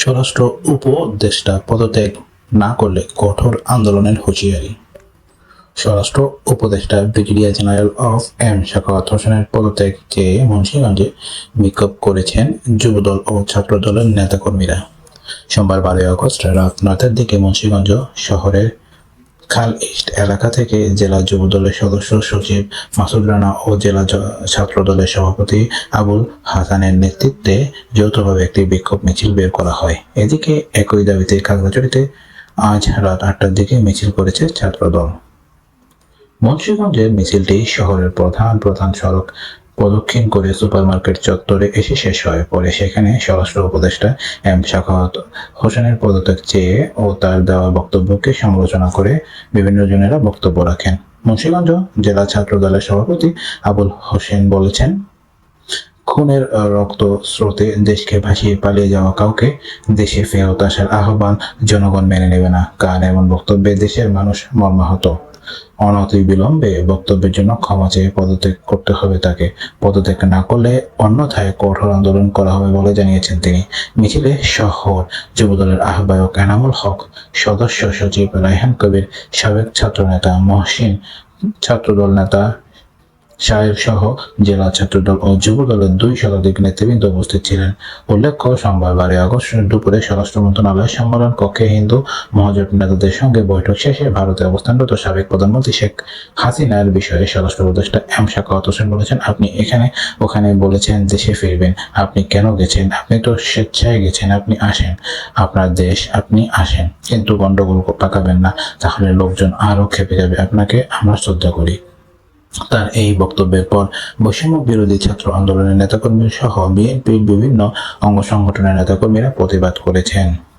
স্বরাষ্ট্র উপদেষ্টা পদত্যাগ না করলে কঠোর আন্দোলনের হুঁশিয়ারি। স্বরাষ্ট্র উপদেষ্টা ব্রিগেডিয়ার জেনারেল অফ এম শাখাওয়াত হোসেনের পদত্যাগ চেয়ে মুন্সিগঞ্জে বিক্ষোভ করেছেন যুবদল ও ছাত্রদলের নেতাকর্মীরা। সোমবার বারোই অগস্ট রাত নয়টার দিকে মুন্সিগঞ্জ শহরের খাল ইস্ট এলাকা থেকে জেলা যুবদলের সদস্য সচিব মাসুদ রানা ও জেলা জ- ছাত্রদলের সভাপতি আবুল হাসানের নেতৃত্বে যৌথভাবে একটি বিক্ষোভ মিছিল বের করা হয়। এদিকে একই দাবিতে খাগড়াছড়িতে আজ রাত আটটার দিকে মিছিল করেছে ছাত্রদল। মুন্সিগঞ্জের মিছিলটি শহরের প্রধান প্রধান সড়ক প্রদক্ষিণ করে সুপারমার্কেট চত্বরে এসে শেষ হয় পরে সেখানে স্বরাষ্ট্র উপদেষ্টা এম শাখাওয়াত হোসেনের পদত্যাগ চেয়ে ও তার দেওয়া বক্তব্যকে সমালোচনা করে বিভিন্ন জনেরা বক্তব্য রাখেন। মুন্সীগঞ্জ জেলা ছাত্র দলের সভাপতি আবুল হোসেন বলেছেন, খুনের রক্ত স্রোতে দেশকে ভাসিয়ে পালিয়ে যাওয়া কাউকে দেশে ফেরত আসার আহ্বান জনগণ মেনে নেবে না। কার এমন বক্তব্যে দেশের মানুষ মর্মাহত? অনতি বিলম্বে বক্তব্যের জন্য ক্ষমা চেয়ে পদত্যাগ করতে হবে তাকে। পদত্যাগ না করলে অন্যথায় কঠোর আন্দোলন করা হবে বলে জানিয়েছেন তিনি। মিছিলে শহর যুবদলের আহ্বায়ক এনামুল হক, সদস্য সচিব রায়হান কবির, সাবেক ছাত্রনেতা মহসিন, ছাত্রদল নেতা শাহের সহ জেলা ছাত্রদল ও যুব দলের দুই শতাধিক নেতৃবৃন্দ উপস্থিত ছিলেন। উল্লেখ্য, সোমবার বারোই আগস্ট দুপুরে স্বরাষ্ট্র মন্ত্রণালয় সম্মেলন কক্ষে হিন্দু মহাজোট নেতাদের সঙ্গে বৈঠক শেষে ভারতে অবস্থানরত সাবেক প্রধানমন্ত্রী শেখ হাসিনার বিষয়ে স্বরাষ্ট্র উপদেষ্টা এম শাকাওয়াত হোসেন বলেছেন, আপনি এখানে, ওখানে বলেছেন দেশে ফিরবেন। আপনি কেন গেছেন? আপনি তো স্বেচ্ছায় গেছেন। আপনি আসেন। আপনার দেশ, আপনি আসেন। কিন্তু গন্ডগোল পাকাবেন না। তাহলে লোকজন আরও খেপে যাবে। আপনাকে আমরা শ্রদ্ধা করি। তার এই বক্তব্যের পর বৈষম্য বিরোধী ছাত্র আন্দোলনের নেতাকর্মী সহ বিএনপির বিভিন্ন অঙ্গ সংগঠনের নেতাকর্মীরা প্রতিবাদ করেছেন।